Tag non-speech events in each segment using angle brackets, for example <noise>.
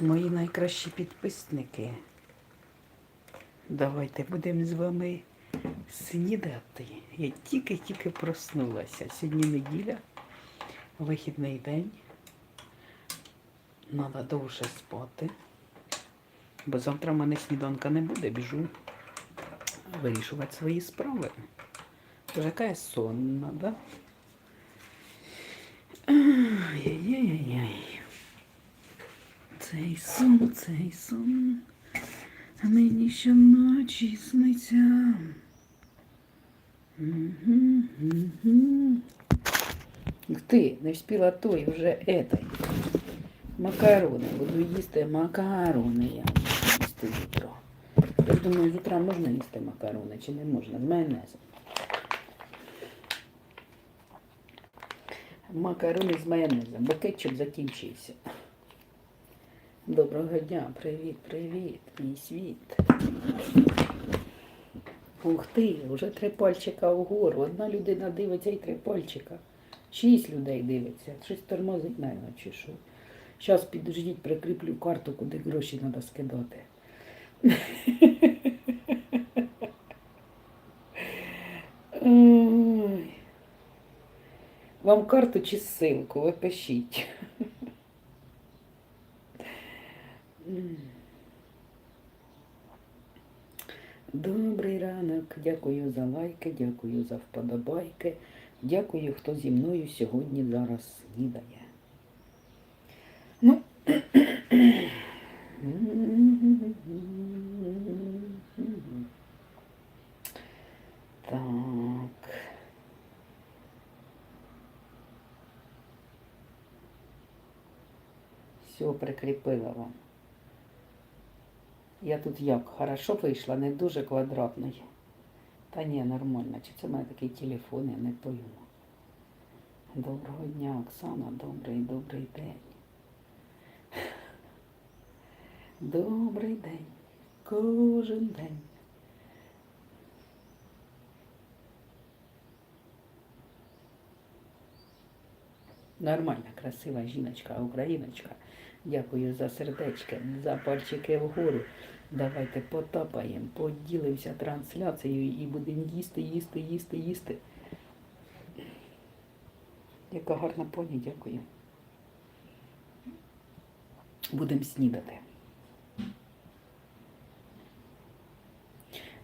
Мої найкращі підписники. Давайте будемо з вами снідати. Я тільки-тільки проснулася. Сьогодні неділя, вихідний день. Треба довше спати. Бо завтра в мене сніданка не буде, біжу вирішувати свої справи. Тож яка я сонна, да? Ай-яй-яй-яй. Цей сон, цей сон. А мені щоночі сниться. Мгм, мгм. Ух ти, не встигла той вже етай. Макарони. Буду їсти макарони. Я їсти з. Я думаю, з утра можна їсти макарони чи не можна? З майонезом. Макарони з майонезом, бо кетчуп закінчився. Доброго дня, привіт, привіт, мій світ. Ух ти, вже три пальчика вгору. Одна людина дивиться і три пальчика. Шість людей дивиться. Щось тормозить, навіть, чи що. Зараз підождіть, прикріплю карту, куди гроші треба скидати. Вам карту чи ссылку, ви пишіть. Добрий ранок, дякую за лайки, дякую за вподобайки. Дякую, хто зі мною сьогодні зараз снідає. Ну. Так. Все, прикріпила вам. Я тут як, хорошо вийшла, не дуже квадратний. Та ні, нормально. Чи це в мене такий телефон, я не пойму. Доброго дня, Оксана, добрий, добрий день. Добрий день, кожен день. Нормальна, красива жіночка, україночка. Дякую за сердечки, за пальчики вгору. Давайте потапаємо, поділимося трансляцією і будемо їсти, їсти, їсти, їсти. Яка гарна поні, дякую. Будемо снідати.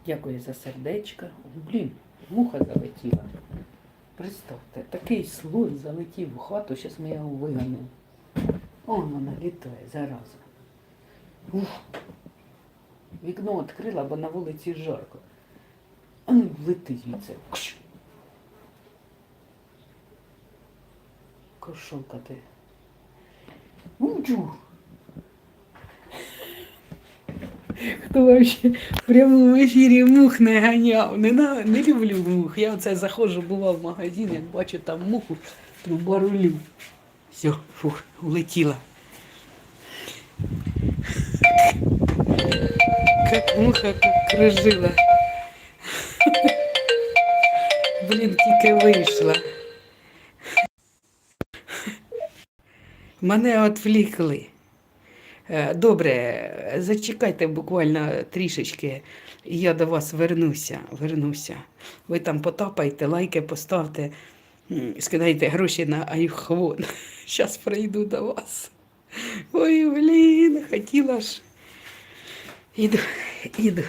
Дякую за сердечко. Блін, муха залетіла. Представте, такий слон залетів в хату, зараз ми його виганемо. Он вона літає зараза. Ух. Вікно відкрила, бо на вулиці жарко. А ну лети звідси. Кш. Кошовка ти. Уджу. Хто вообще в прямому ефірі мух не ганяв. Не, на, не люблю мух. Я оце заходжу, бува в магазин, як бачу там муху, труба рулю. Все, фух, улетіла. Как муха кружила. Блін, тільки вийшла. Мене відвлікли. Е, Добре, зачекайте буквально трішечки, і я до вас вернуся. вернуся. Ви там потапайте, лайки поставте, скидайте гроші на айфон. <laughs> Зараз прийду до вас. Ой, блін, хотіла ж. Іду, іду.